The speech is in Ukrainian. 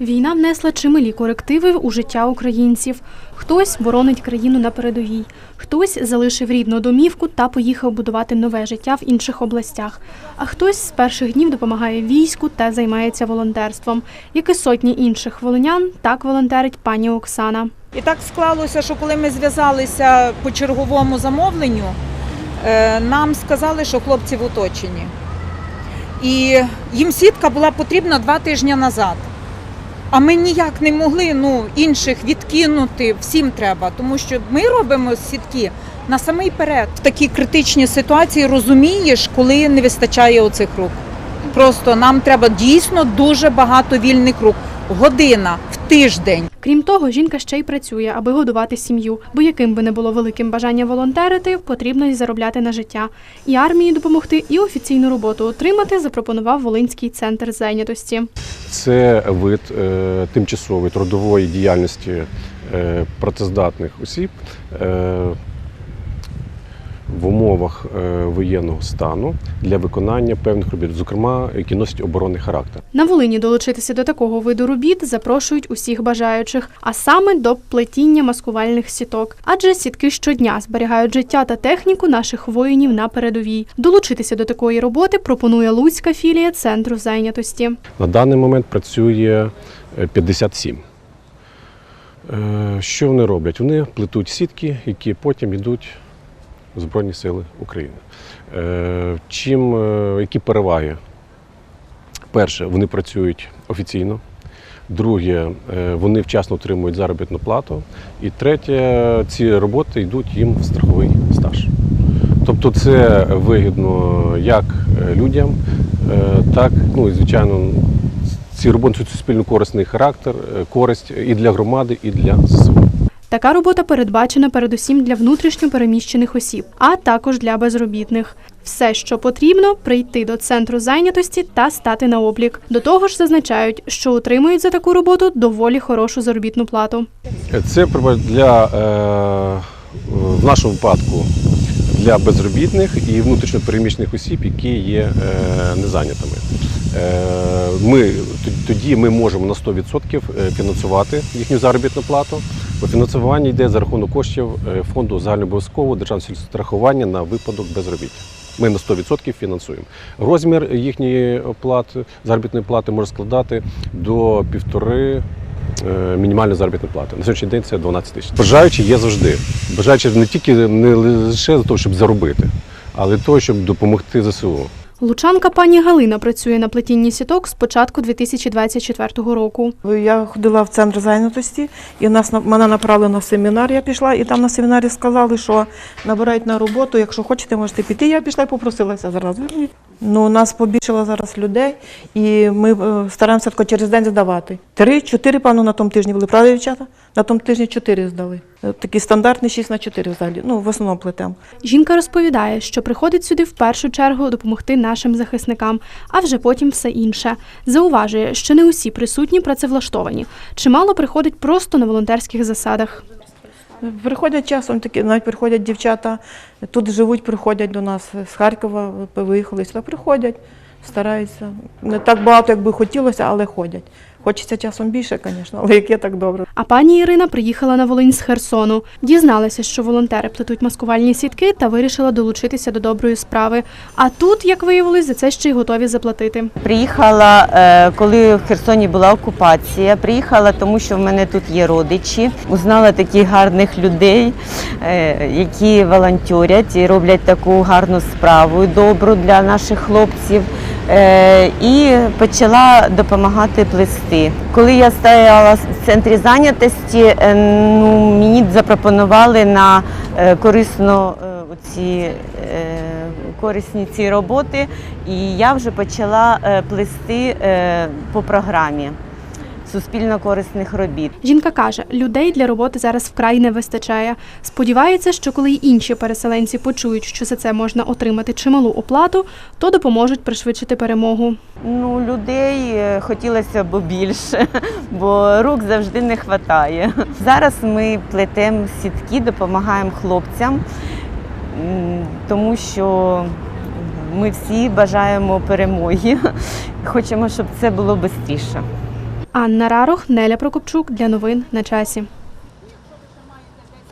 Війна внесла чималі корективи у життя українців. Хтось боронить країну на передовій, хтось залишив рідну домівку та поїхав будувати нове життя в інших областях. А хтось з перших днів допомагає війську та займається волонтерством. Як і сотні інших волинян, так волонтерить пані Оксана. І так склалося, що коли ми зв'язалися по черговому замовленню, е, нам сказали, що хлопці в оточенні. І їм сітка була потрібна два тижні назад. А ми ніяк не могли ну, інших відкинути, всім треба, тому що ми робимо сітки на самий перед. В такій критичній ситуації розумієш, коли не вистачає оцих рук. Просто нам треба дійсно дуже багато вільних рук. Година в тиждень. Крім того, жінка ще й працює, аби годувати сім'ю. Бо яким би не було великим бажання волонтерити, потрібно й заробляти на життя. І армії допомогти, і офіційну роботу отримати запропонував Волинський центр зайнятості. Це вид е, тимчасової трудової діяльності е, працездатних осіб е, в умовах е, воєнного стану для виконання певних робіт, зокрема, які носять оборонний характер. На Волині долучитися до такого виду робіт запрошують усіх бажаючих, а саме до плетіння маскувальних сіток. Адже сітки щодня зберігають життя та техніку наших воїнів на передовій. Долучитися до такої роботи пропонує Луцька філія центру зайнятості. На даний момент працює е, 57. Е, Що вони роблять? Вони плетуть сітки, які потім йдуть Збройні Сили України. Е, Чим, е, які переваги? Перше, вони працюють офіційно. Друге, е, вони вчасно отримують заробітну плату. І третє, ці роботи йдуть їм в страховий стаж. Тобто це вигідно як людям, так, ну і звичайно, ці роботи суспільно корисний характер, користь і для громади, і для ЗСУ. Така робота передбачена передусім для внутрішньо переміщених осіб, а також для безробітних. Все, що потрібно, прийти до центру зайнятості та стати на облік. До того ж, зазначають, що отримують за таку роботу доволі хорошу заробітну плату. Це для е, в нашому випадку для безробітних і внутрішньо переміщених осіб, які є е, незайнятими. Е, Ми тоді ми можемо на 100% фінансувати їхню заробітну плату. Фінансування йде за рахунок коштів е, фонду загальнообов'язкового державного страхування на випадок безробіття. Ми на 100% фінансуємо. Розмір їхньої оплати, заробітної плати може складати до півтори е, мінімальної заробітної плати. На сьогоднішній день це 12 тисяч. Бажаючі є завжди. Бажаючі не тільки не лише за того, щоб заробити, але того, щоб допомогти ЗСУ. Лучанка пані Галина працює на плетінні сіток з початку 2024 року. Я ходила в центр зайнятості, і нас на- мене направили на семінар. Я пішла, і там на семінарі сказали, що набирають на роботу. Якщо хочете, можете піти. Я пішла і попросилася зразу. Ну, у нас побільшало зараз людей, і ми е, стараємося тако через день здавати. Три, чотири, певно, на тому тижні були. Правда, дівчата? На тому тижні чотири здали. Е, Такий стандартний 6 на 4 взагалі. Ну, в основному плетемо. Жінка розповідає, що приходить сюди в першу чергу допомогти нашим захисникам, а вже потім все інше. Зауважує, що не усі присутні працевлаштовані. Чимало приходить просто на волонтерських засадах. Приходять часом такі, навіть приходять дівчата, тут живуть, приходять до нас з Харкова, виїхали сюди, приходять, стараються. Не так багато, як би хотілося, але ходять. Хочеться часом більше, звісно, але яке так добре. А пані Ірина приїхала на Волинь з Херсону. Дізналася, що волонтери плетуть маскувальні сітки та вирішила долучитися до доброї справи. А тут, як виявилось, за це ще й готові заплатити. Приїхала, е, коли в Херсоні була окупація. Приїхала, тому що в мене тут є родичі. Узнала таких гарних людей, е, які волонтерять і роблять таку гарну справу добру для наших хлопців. Е, І почала допомагати плести. Коли я стояла в центрі зайнятості, е, ну, мені запропонували на е, корисно ці корисні ці роботи, і я вже почала плести по програмі суспільно корисних робіт. Жінка каже, людей для роботи зараз вкрай не вистачає. Сподівається, що коли й інші переселенці почують, що за це можна отримати чималу оплату, то допоможуть пришвидшити перемогу. Ну, людей е, хотілося б більше, бо рук завжди не вистачає. Зараз ми плетемо сітки, допомагаємо хлопцям, тому що ми всі бажаємо перемоги. Хочемо, щоб це було швидше. Анна Рарох, Неля Прокопчук для новин на часі.